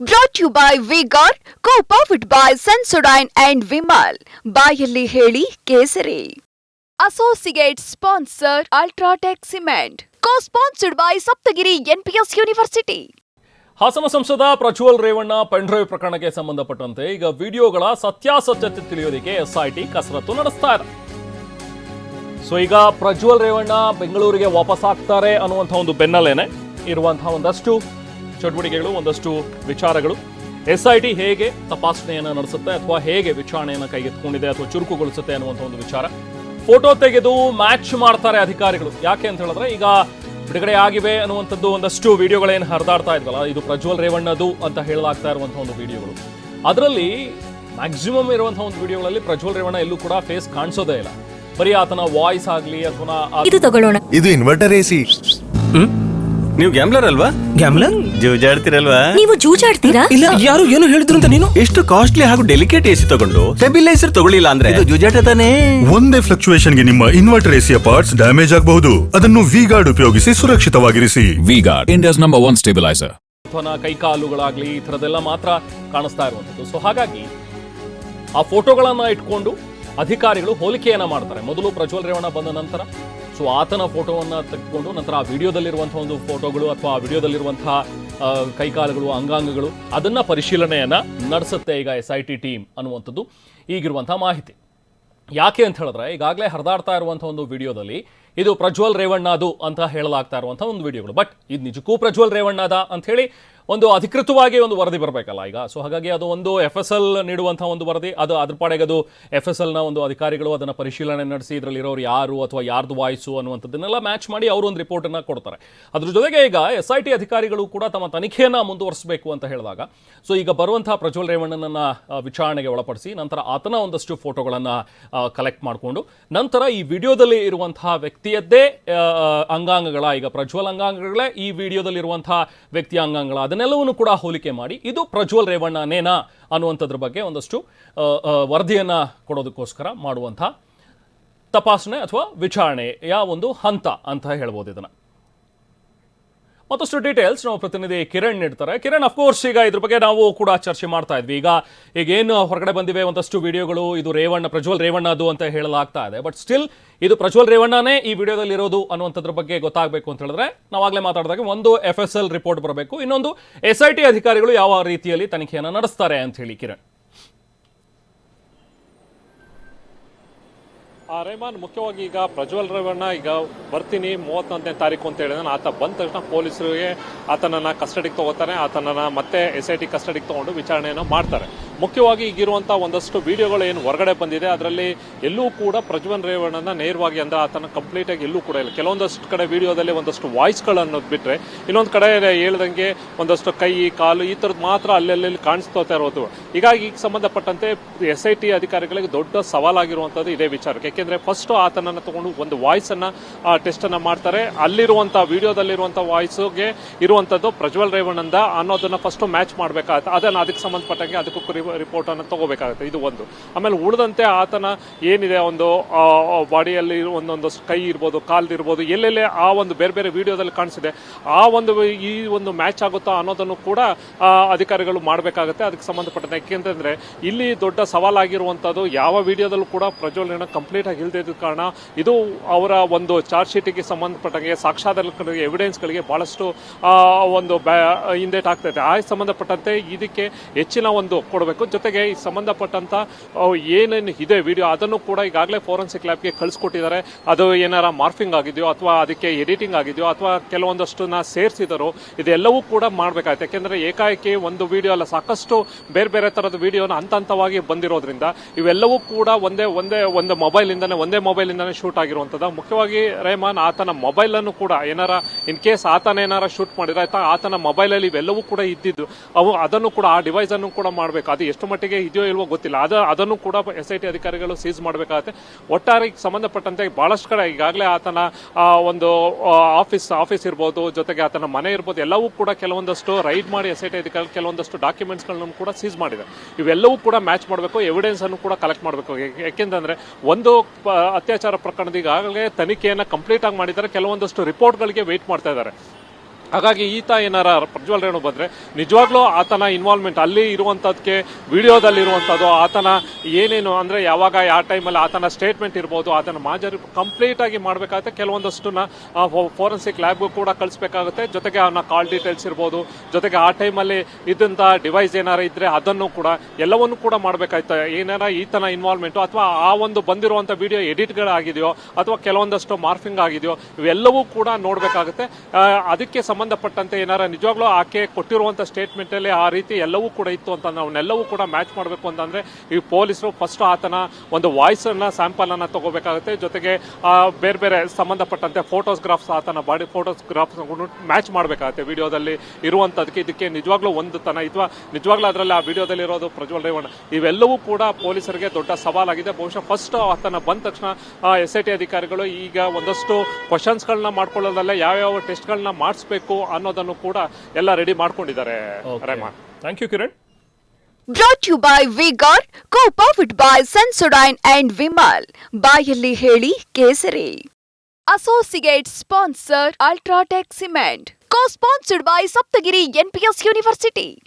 Brought you by V-Guard co powered by Sensodyne and Vimal ಬಾಯಲ್ಲಿ ಹೇಳಿ ಕೇಸರಿ. Associate sponsor UltraTech cement co sponsored by Saptagiri NPS university Hassan ಸಂಸದ Prajwal Revanna pen drive ಪ್ರಕರಣಕ್ಕೆ ಸಂಬಂಧಪಟ್ಟಂತೆ ಈಗ ವಿಡಿಯೋಗಳ ಸತ್ಯಾಸತ್ಯತೆ ತಿಳಿಯೋದಕ್ಕೆ ಎಸ್ಐಟಿ ಕಸರತ್ತು ನಡೆಸ್ತಾ ಇದೆ. ಸೊ ಈಗ ಪ್ರಜ್ವಲ್ ರೇವಣ್ಣ ಬೆಂಗಳೂರಿಗೆ ವಾಪಸ್ ಆಗ್ತಾರೆ ಅನ್ನುವಂಥ ಒಂದು ಬೆನ್ನಲ್ಲೇನೆ ಇರುವಂತಹ ಒಂದಷ್ಟು ಚಟುವಟಿಕೆಗಳು ಒಂದಷ್ಟು ವಿಚಾರಗಳು. ಎಸ್ಐಟಿ ಹೇಗೆ ತಪಾಸಣೆಯನ್ನು ನಡೆಸುತ್ತೆ ಅಥವಾ ಹೇಗೆ ವಿಚಾರಣೆಯನ್ನು ಕೈಗೆತ್ತಿಕೊಂಡಿದೆ ಅಥವಾ ಚುರುಕುಗೊಳಿಸುತ್ತೆ ಅನ್ನುವಂಥ ಒಂದು ವಿಚಾರ. ಫೋಟೋ ತೆಗೆದು ಮ್ಯಾಚ್ ಮಾಡ್ತಾರೆ ಅಧಿಕಾರಿಗಳು. ಯಾಕೆ ಅಂತ ಹೇಳಿದ್ರೆ ಈಗ ಬಿಡುಗಡೆ ಆಗಿವೆ ಅನ್ನುವಂಥದ್ದು ಒಂದಷ್ಟು ವಿಡಿಯೋಗಳೇನು ಹರಿದಾಡ್ತಾ ಇದ್ವಲ್ಲ ಇದು ಪ್ರಜ್ವಲ್ ರೇವಣ್ಣದು ಅಂತ ಹೇಳಲಾಗ್ತಾ ಇರುವಂಥ ಒಂದು ವಿಡಿಯೋಗಳು. ಅದರಲ್ಲಿ ಮ್ಯಾಕ್ಸಿಮಮ್ ಇರುವಂತಹ ಒಂದು ವಿಡಿಯೋಗಳಲ್ಲಿ ಪ್ರಜ್ವಲ್ ರೇವಣ್ಣ ಎಲ್ಲೂ ಕೂಡ ಫೇಸ್ ಕಾಣಿಸೋದೇ ಇಲ್ಲ. ಬರೀ ಆತನ ವಾಯ್ಸ್ ಆಗಲಿ ಅಥವಾ ಇದು ತಗೊಳ್ಳೋಣ. ಇದು ಇನ್ವರ್ಟರ್ ಎಸಿ ನೀವು ಗ್ಯಾಮ್ಲರ್ ಅಲ್ವಾ? ಗ್ಯಾಮ್ಲರ್ ಜೂಜಾಡ್ತಿರಲ್ವಾ? ನೀವು ಜೂಜಾಡ್ತೀರಾ? ಇಲ್ಲ ಯಾರು ಏನು ಹೇಳಿದ್ರು ಅಂತ ನೀನು? ಎಷ್ಟು ಕಾಸ್ಟ್ಲಿ ಹಾಗೂ ಡೆಲಿಕೇಟ್ ಎಸಿ ತಗೊಂಡು ಸ್ಟೆಬಿಲೈಸರ್ ತಗೊಳ್ಳಿಲ್ಲ ಅಂದ್ರೆ? ಇದು ಜೂಜಾಟ ತಾನೇ. ಒಂದೇ ಫ್ಲಕ್ಚುಯೇಷನ್ಗೆ ನಿಮ್ಮ ಇನ್ವರ್ಟರ್ ಎಸಿಯ ಪಾರ್ಟ್ಸ್ ಡ್ಯಾಮೇಜ್ ಆಗಬಹುದು. ಅದನ್ನು ವಿಗಾರ್ಡ್ ಉಪಯೋಗಿಸಿ ಸುರಕ್ಷಿತವಾಗಿರಿಸಿ. V-Guard India's number one. ಅಥವಾ ಕೈಕಾಲುಗಳಾಗ್ಲಿ ಈ ಥರದ್ದೆಲ್ಲ ಮಾತ್ರ ಕಾಣಿಸ್ತಾ ಇರುವಂಥದ್ದು. ಸೊ ಹಾಗಾಗಿ ಆ ಫೋಟೋಗಳನ್ನ ಇಟ್ಕೊಂಡು ಅಧಿಕಾರಿಗಳು ಹೋಲಿಕೆಯನ್ನ ಮಾಡ್ತಾರೆ. ಮೊದಲು ಪ್ರಜ್ವಲ್ ರೇವಣ್ಣ ಬಂದ ನಂತರ ಸೊ ಆತನ ಫೋಟೋವನ್ನ ತೆಗೆದುಕೊಂಡು ನಂತರ ಆ ವಿಡಿಯೋದಲ್ಲಿರುವಂತಹ ಒಂದು ಫೋಟೋಗಳು ಅಥವಾ ಆ ವಿಡಿಯೋದಲ್ಲಿರುವಂತಹ ಕೈಕಾಲುಗಳು, ಅಂಗಾಂಗಗಳು, ಅದನ್ನ ಪರಿಶೀಲನೆಯನ್ನ ನಡೆಸುತ್ತೆ ಈಗ ಎಸ್ ಐ ಟಿ ಟೀಮ್ ಅನ್ನುವಂಥದ್ದು ಈಗಿರುವಂತಹ ಮಾಹಿತಿ. ಯಾಕೆ ಅಂತ ಹೇಳಿದ್ರೆ, ಈಗಾಗಲೇ ಹರಿದಾಡ್ತಾ ಇರುವಂಥ ಒಂದು ವಿಡಿಯೋದಲ್ಲಿ ಇದು ಪ್ರಜ್ವಲ್ ರೇವಣ್ಣದು ಅಂತ ಹೇಳಲಾಗ್ತಾ ಇರುವಂಥ ಒಂದು ವಿಡಿಯೋಗಳು. ಬಟ್ ಇದು ನಿಜಕ್ಕೂ ಪ್ರಜ್ವಲ್ ರೇವಣ್ಣದ ಅಂತ ಹೇಳಿ ಒಂದು ಅಧಿಕೃತವಾಗಿ ಒಂದು ವರದಿ ಬರಬೇಕಲ್ಲ ಈಗ. ಸೊ ಹಾಗಾಗಿ ಅದು ಒಂದು ಎಫ್ ಎಸ್ ಎಲ್ ನೀಡುವಂಥ ಒಂದು ವರದಿ. ಅದು ಅದ್ರ ಪಾಡೆಗೆ ಅದು ಎಫ್ ಎಸ್ ಎಲ್ನ ಒಂದು ಅಧಿಕಾರಿಗಳು ಅದನ್ನು ಪರಿಶೀಲನೆ ನಡೆಸಿ ಇದರಲ್ಲಿರೋರು ಯಾರು ಅಥವಾ ಯಾರ್ದು ವಾಯ್ಸು ಅನ್ನುವಂಥದ್ದನ್ನೆಲ್ಲ ಮ್ಯಾಚ್ ಮಾಡಿ ಅವರು ಒಂದು ರಿಪೋರ್ಟನ್ನು ಕೊಡ್ತಾರೆ. ಅದ್ರ ಜೊತೆಗೆ ಈಗ ಎಸ್ ಐ ಟಿ ಅಧಿಕಾರಿಗಳು ಕೂಡ ತಮ್ಮ ತನಿಖೆಯನ್ನು ಮುಂದುವರಿಸಬೇಕು ಅಂತ ಹೇಳಿದಾಗ ಸೊ ಈಗ ಬರುವಂಥ ಪ್ರಜ್ವಲ್ ರೇವಣ್ಣನನ್ನ ವಿಚಾರಣೆಗೆ ಒಳಪಡಿಸಿ ನಂತರ ಆತನ ಒಂದಷ್ಟು ಫೋಟೋಗಳನ್ನು ಕಲೆಕ್ಟ್ ಮಾಡಿಕೊಂಡು ನಂತರ ಈ ವಿಡಿಯೋದಲ್ಲಿ ಇರುವಂತಹ ವ್ಯಕ್ತಿಯದ್ದೇ ಅಂಗಾಂಗಗಳ, ಈಗ ಪ್ರಜ್ವಲ್ ಅಂಗಾಂಗಗಳೇ ಈ ವಿಡಿಯೋದಲ್ಲಿರುವಂತಹ ವ್ಯಕ್ತಿಯ ಅಂಗಾಂಗಗಳ ಅದನ್ನೆಲ್ಲವನ್ನು ಕೂಡ ಹೋಲಿಕೆ ಮಾಡಿ ಇದು ಪ್ರಜ್ವಲ್ ರೇವಣ್ಣನೇನಾ ಅನ್ನುವಂಥದ್ರ ಬಗ್ಗೆ ಒಂದಷ್ಟು ವರದಿಯನ್ನ ಕೊಡೋದಕ್ಕೋಸ್ಕರ ಮಾಡುವಂಥ ತಪಾಸಣೆ ಅಥವಾ ವಿಚಾರಣೆಯ ಒಂದು ಹಂತ ಅಂತ ಹೇಳ್ಬೋದು ಇದನ್ನ. ಮತ್ತಷ್ಟು ಡೀಟೇಲ್ಸ್ ನಾವು ಪ್ರತಿನಿಧಿ ಕಿರಣ್ ನೀಡ್ತಾರೆ. ಕಿರಣ್ ಅಫ್ಕೋರ್ಸ್ ಈಗ ಇದ್ರ ಬಗ್ಗೆ ನಾವು ಕೂಡ ಚರ್ಚೆ ಮಾಡ್ತಾ ಇದ್ವಿ. ಈಗ ಈಗೇನು ಹೊರಗಡೆ ಬಂದಿವೆ ಒಂದಷ್ಟು ವಿಡಿಯೋಗಳು ಇದು ರೇವಣ್ಣ, ಪ್ರಜ್ವಲ್ ರೇವಣ್ಣದು ಅಂತ ಹೇಳಲಾಗ್ತಾ ಇದೆ. ಬಟ್ ಸ್ಟಿಲ್ ಇದು ಪ್ರಜ್ವಲ್ ರೇವಣ್ಣನೇ ಈ ವಿಡಿಯೋದಲ್ಲಿ ಇರೋದು ಅನ್ನುವಂಥದ್ರ ಬಗ್ಗೆ ಗೊತ್ತಾಗಬೇಕು ಅಂತ ಹೇಳಿದ್ರೆ, ನಾವಾಗಲೇ ಮಾತಾಡಿದಾಗ ಒಂದು ಎಫ್ ಎಸ್ ಎಲ್ ರಿಪೋರ್ಟ್ ಬರಬೇಕು. ಇನ್ನೊಂದು ಎಸ್ ಐ ಟಿ ಅಧಿಕಾರಿಗಳು ಯಾವ ರೀತಿಯಲ್ಲಿ ತನಿಖೆಯನ್ನು ನಡೆಸ್ತಾರೆ ಅಂತ ಹೇಳಿ ಕಿರಣ್. ರೇಮಾನ್ ಮುಖ್ಯವಾಗಿ ಈಗ ಪ್ರಜ್ವಲ್ ರೇವಣ್ಣ, ಈಗ ಬರ್ತೀನಿ ಮೂವತ್ತೊಂದನೇ ತಾರೀಕು ಅಂತ ಹೇಳಿದ್ರೆ ಆತ ಬಂದ ತಕ್ಷಣ ಪೊಲೀಸರಿಗೆ ಆತನನ್ನ ಕಸ್ಟಡಿಗೆ ತಗೋತಾರೆ ಆತನನ್ನ ಮತ್ತೆ ಎಸ್ ಐ ಟಿ ಕಸ್ಟಡಿಗೆ ತಗೊಂಡು ವಿಚಾರಣೆಯನ್ನು ಮಾಡ್ತಾರೆ. ಮುಖ್ಯವಾಗಿ ಈಗಿರುವಂಥ ಒಂದಷ್ಟು ವಿಡಿಯೋಗಳು ಏನು ಹೊರಗಡೆ ಬಂದಿದೆ. ಅದರಲ್ಲಿ ಎಲ್ಲೂ ಕೂಡ ಪ್ರಜ್ವಲ್ ರೇವಣ್ಣನ ನೇರವಾಗಿ ಅಂದ್ರೆ ಆತನ ಕಂಪ್ಲೀಟ್ ಆಗಿ ಎಲ್ಲೂ ಕೂಡ ಇಲ್ಲ. ಕೆಲವೊಂದಷ್ಟು ಕಡೆ ವಿಡಿಯೋದಲ್ಲಿ ಒಂದಷ್ಟು ವಾಯ್ಸ್ಗಳನ್ನು ಬಿಟ್ಟರೆ ಇನ್ನೊಂದು ಕಡೆ ಹೇಳ್ದಂಗೆ ಒಂದಷ್ಟು ಕೈ, ಕಾಲು ಈ ಥರದ್ದು ಮಾತ್ರ ಅಲ್ಲೆಲ್ಲಿ ಕಾಣಿಸ್ತಾ ಇರೋದು. ಹೀಗಾಗಿ ಈಗ ಸಂಬಂಧಪಟ್ಟಂತೆ ಎಸ್ ಐ ಟಿ ಅಧಿಕಾರಿಗಳಿಗೆ ದೊಡ್ಡ ಸವಾಲಾಗಿರುವಂಥದ್ದು ಇದೇ ವಿಚಾರಕ್ಕೆ. ಯಾಕೆಂದ್ರೆ ಫಸ್ಟ್ ಆತನನ್ನ ತಗೊಂಡು ಒಂದು ವಾಯ್ಸ್ ಅನ್ನ ಟೆಸ್ಟ್ ಅನ್ನ ಮಾಡ್ತಾರೆ. ಅಲ್ಲಿರುವಂತ ವಿಡಿಯೋದಲ್ಲಿರುವಂತ ವಾಯ್ಸ್ಗೆ ಇರುವಂತದ್ದು ಪ್ರಜ್ವಲ್ ರೇವಣ್ಣಂದ ಅನ್ನೋದನ್ನ ಫಸ್ಟ್ ಮ್ಯಾಚ್ ಮಾಡ್ಬೇಕಾಗುತ್ತೆ. ಅದನ್ನ ಅದಕ್ಕೆ ಸಂಬಂಧಪಟ್ಟಂಗೆ ಅದಕ್ಕೂ ರಿಪೋರ್ಟ್ ಅನ್ನು ತಗೋಬೇಕಾಗುತ್ತೆ. ಇದು ಒಂದು. ಆಮೇಲೆ ಉಳಿದಂತೆ ಆತನ ಏನಿದೆ, ಒಂದು ಬಾಡಿಯಲ್ಲಿ ಒಂದೊಂದು ಕೈ ಇರ್ಬೋದು, ಕಾಲ್ದು ಇರ್ಬೋದು, ಎಲ್ಲೆಲ್ಲೇ ಆ ಒಂದು ಬೇರೆ ಬೇರೆ ವಿಡಿಯೋದಲ್ಲಿ ಕಾಣಿಸಿದೆ. ಆ ಒಂದು, ಈ ಒಂದು ಮ್ಯಾಚ್ ಆಗುತ್ತಾ ಅನ್ನೋದನ್ನು ಕೂಡ ಅಧಿಕಾರಿಗಳು ಮಾಡಬೇಕಾಗುತ್ತೆ. ಅದಕ್ಕೆ ಸಂಬಂಧಪಟ್ಟಂತೆ ಯಾಕೆಂತಂದ್ರೆ, ಇಲ್ಲಿ ದೊಡ್ಡ ಸವಾಲಾಗಿರುವಂಥದ್ದು ಯಾವ ವಿಡಿಯೋದಲ್ಲೂ ಕೂಡ ಪ್ರಜ್ವಲನ ಕಂಪ್ಲೀಟ್ ಆಗಿ ಇಲ್ಲದೆ ಕಾರಣ ಇದು ಅವರ ಒಂದು ಚಾರ್ಜ್ ಶೀಟಿಗೆ ಸಂಬಂಧಪಟ್ಟಂಗೆ ಸಾಕ್ಷಾಧಾರಗಳಿಗೆ ಎವಿಡೆನ್ಸ್ಗಳಿಗೆ ಬಹಳಷ್ಟು ಒಂದು ಹಿಂದೇಟ್ ಆಗ್ತೈತೆ ಆ ಸಂಬಂಧಪಟ್ಟಂತೆ ಇದಕ್ಕೆ ಹೆಚ್ಚಿನ ಒಂದು ಕೊಡಬೇಕು. ಜೊತೆಗೆ ಈ ಸಂಬಂಧಪಟ್ಟಂತ ಏನೇನು ಇದೆ ವಿಡಿಯೋ ಅದನ್ನು ಕೂಡ ಈಗಾಗಲೇ ಫೋರೆನ್ಸಿಕ್ ಲ್ಯಾಬ್ಗೆ ಕಳಿಸ್ಕೊಟ್ಟಿದ್ದಾರೆ. ಅದು ಏನಾರ ಮಾರ್ಫಿಂಗ್ ಆಗಿದೆಯೋ ಅಥವಾ ಅದಕ್ಕೆ ಎಡಿಟಿಂಗ್ ಆಗಿದೆಯೋ ಅಥವಾ ಕೆಲವೊಂದಷ್ಟನ್ನ ಸೇರಿಸಿದರೋ, ಇದೆಲ್ಲವೂ ಕೂಡ ಮಾಡಬೇಕಾಗುತ್ತೆ ಯಾಕೆಂದ್ರೆ ಏಕಾಏಕಿ ಒಂದು ವಿಡಿಯೋ ಅಲ್ಲ, ಸಾಕಷ್ಟು ಬೇರೆ ಬೇರೆ ತರದ ವಿಡಿಯೋನ ಹಂತ ಹಂತವಾಗಿ ಬಂದಿರೋದ್ರಿಂದ ಇವೆಲ್ಲವೂ ಕೂಡ ಒಂದೇ ಒಂದೇ ಒಂದು ಮೊಬೈಲ್ ಇಂದಾನೆ, ಒಂದೇ ಮೊಬೈಲ್ ಇಂದಾನೆ ಶೂಟ್ ಆಗಿರುವಂತದ್ದು ಮುಖ್ಯವಾಗಿ ರೆಹಮಾನ್ ಆತನ ಮೊಬೈಲ್ ಅನ್ನು ಕೂಡ ಏನಾರ ಇನ್ ಕೇಸ್ ಆತನ ಏನಾರ ಶೂಟ್ ಮಾಡಿದ್ರೆ ಆಯ್ತಾ ಆತನ ಮೊಬೈಲ್ ಅಲ್ಲಿ ಇವೆಲ್ಲವೂ ಕೂಡ ಇದ್ದಿದ್ದು. ಅವು, ಅದನ್ನು ಕೂಡ ಆ ಡಿವೈಸ್ ಅನ್ನು ಕೂಡ ಮಾಡಬೇಕು. ಅದು ಎಷ್ಟು ಮಟ್ಟಿಗೆ ಇದೆಯೋ ಇಲ್ವೋ ಗೊತ್ತಿಲ್ಲ. ಅದ ಅದನ್ನು ಕೂಡ ಎಸ್ ಐ ಟಿ ಅಧಿಕಾರಿಗಳು ಸೀಸ್ ಮಾಡಬೇಕಾಗುತ್ತೆ. ಒಟ್ಟಾರೆ ಸಂಬಂಧಪಟ್ಟಂತೆ ಬಹಳಷ್ಟು ಕಡೆ ಈಗಾಗಲೇ ಆತನ ಒಂದು ಆಫೀಸ್ ಆಫೀಸ್ ಇರ್ಬೋದು, ಜೊತೆಗೆ ಆತನ ಮನೆ ಇರ್ಬೋದು, ಎಲ್ಲವೂ ಕೂಡ ಕೆಲವೊಂದಷ್ಟು ರೈಡ್ ಮಾಡಿ ಎಸ್ ಐ ಟಿ ಅಧಿಕಾರಿ ಕೆಲವೊಂದಷ್ಟು ಡಾಕ್ಯುಮೆಂಟ್ಸ್ಗಳನ್ನು ಕೂಡ ಸೀಸ್ ಮಾಡಿದೆ. ಇವೆಲ್ಲವೂ ಕೂಡ ಮ್ಯಾಚ್ ಮಾಡಬೇಕು, ಎವಿಡೆನ್ಸ್ ಅನ್ನು ಕೂಡ ಕಲೆಕ್ಟ್ ಮಾಡಬೇಕು. ಯಾಕೆಂತಂದ್ರೆ ಒಂದು ಅತ್ಯಾಚಾರ ಪ್ರಕರಣದ ಈಗಾಗಲೇ ತನಿಖೆಯನ್ನು ಕಂಪ್ಲೀಟ್ ಆಗಿ ಮಾಡಿದ್ದಾರೆ. ಕೆಲವೊಂದಷ್ಟು ರಿಪೋರ್ಟ್ಗಳಿಗೆ ವೆಯ್ಟ್ ಮಾಡ್ತಾ ಇದ್ದಾರೆ. ಹಾಗಾಗಿ ಈತ ಏನಾರ ಪ್ರಜ್ವಲ್ ರೇಣು ಬಂದ್ರೆ ನಿಜವಾಗ್ಲೂ ಆತನ ಇನ್ವಾಲ್ವ್ಮೆಂಟ್ ಅಲ್ಲಿ ಇರುವಂತದಕ್ಕೆ ವಿಡಿಯೋದಲ್ಲಿ ಇರುವಂತದ್ದು, ಆತನ ಏನೇನು ಅಂದ್ರೆ ಯಾವಾಗ, ಯಾವ ಟೈಮಲ್ಲಿ ಆತನ ಸ್ಟೇಟ್ಮೆಂಟ್ ಇರ್ಬೋದು, ಆತನ ಮಾಜರಿ ಕಂಪ್ಲೀಟ್ ಆಗಿ ಮಾಡಬೇಕಾಗುತ್ತೆ. ಕೆಲವೊಂದಷ್ಟನ್ನ ಫೋರೆನ್ಸಿಕ್ ಲ್ಯಾಬ್ಗೂ ಕೂಡ ಕಳಿಸ್ಬೇಕಾಗುತ್ತೆ. ಜೊತೆಗೆ ಅವನ ಕಾಲ್ ಡೀಟೇಲ್ಸ್ ಇರ್ಬೋದು. ಜೊತೆಗೆ ಆ ಟೈಮಲ್ಲಿ ಇದ್ದಂತ ಡಿವೈಸ್ ಏನಾರ ಇದ್ರೆ ಅದನ್ನು ಕೂಡ, ಎಲ್ಲವನ್ನು ಕೂಡ ಮಾಡಬೇಕಾಯ್ತು. ಏನಾರ ಈತನ ಇನ್ವಾಲ್ವ್ಮೆಂಟ್ ಅಥವಾ ಆ ಒಂದು ಬಂದಿರುವಂತ ವಿಡಿಯೋ ಎಡಿಟ್ಗಳಾಗಿದೆಯೋ ಅಥವಾ ಕೆಲವೊಂದಷ್ಟು ಮಾರ್ಫಿಂಗ್ ಆಗಿದೆಯೋ, ಇವೆಲ್ಲವೂ ಕೂಡ ನೋಡಬೇಕಾಗುತ್ತೆ. ಅದಕ್ಕೆ ಸಂಬಂಧಪಟ್ಟಂತೆ ಏನಾರ ನಿಜವಾಗ್ಲೂ ಆಕೆ ಕೊಟ್ಟಿರುವಂತ ಸ್ಟೇಟ್ಮೆಂಟ್ ಅಲ್ಲಿ ಆ ರೀತಿ ಎಲ್ಲವೂ ಕೂಡ ಇತ್ತು ಅಂತ ನಾವನ್ನೆಲ್ಲವೂ ಕೂಡ ಮ್ಯಾಚ್ ಮಾಡಬೇಕು ಅಂತಂದ್ರೆ ಈ ಪೊಲೀಸರು ಫಸ್ಟ್ ಆತನ ಒಂದು ವಾಯ್ಸ್ ಅನ್ನ ಸ್ಯಾಂಪಲ್ ಅನ್ನ ತಗೋಬೇಕಾಗುತ್ತೆ. ಜೊತೆಗೆ ಬೇರೆ ಬೇರೆ ಸಂಬಂಧಪಟ್ಟಂತೆ ಫೋಟೋಸ್ಗ್ರಾಫ್ಸ್ ಆತನ ಬಾಡಿ ಫೋಟೋಸ್ಗ್ರಾಫ್ಸ್ ಮ್ಯಾಚ್ ಮಾಡಬೇಕಾಗುತ್ತೆ ವಿಡಿಯೋದಲ್ಲಿ ಇರುವಂತದಕ್ಕೆ ಇದಕ್ಕೆ ನಿಜವಾಗ್ಲೂ ಒಂದು ತನ ಅಥವಾ ನಿಜವಾಗ್ಲೂ ಅದರಲ್ಲಿ ಆ ವಿಡಿಯೋದಲ್ಲಿ ಇರೋದು ಪ್ರಜ್ವಲ್ ರೇವಣ್ಣ. ಇವೆಲ್ಲವೂ ಕೂಡ ಪೊಲೀಸರಿಗೆ ದೊಡ್ಡ ಸವಾಲಾಗಿದೆ. ಬಹುಶಃ ಫಸ್ಟ್ ಆತನ ಬಂದ ತಕ್ಷಣ ಎಸ್ ಐ ಟಿ ಅಧಿಕಾರಿಗಳು ಈಗ ಒಂದಷ್ಟು ಕ್ವಶನ್ಸ್ಗಳನ್ನ ಮಾಡ್ಕೊಳ್ಳೋದಲ್ಲೇ ಯಾವ್ಯಾವ ಟೆಸ್ಟ್ಗಳನ್ನ ಮಾಡಿಸ್ಬೇಕು ಅನ್ನೋದನ್ನು ಕೂಡ ಎಲ್ಲ ರೆಡಿ ಮಾಡ್ಕೊಂಡಿದ್ದಾರೆ Rehman thank you Kiran brought you by V-Guard co powered by Sensodyne and Vimal ಬಾಯಲ್ಲಿ ಹೇಳಿ ಕೇಸರಿ. Associate sponsor UltraTech cement co sponsored by Saptagiri NPS university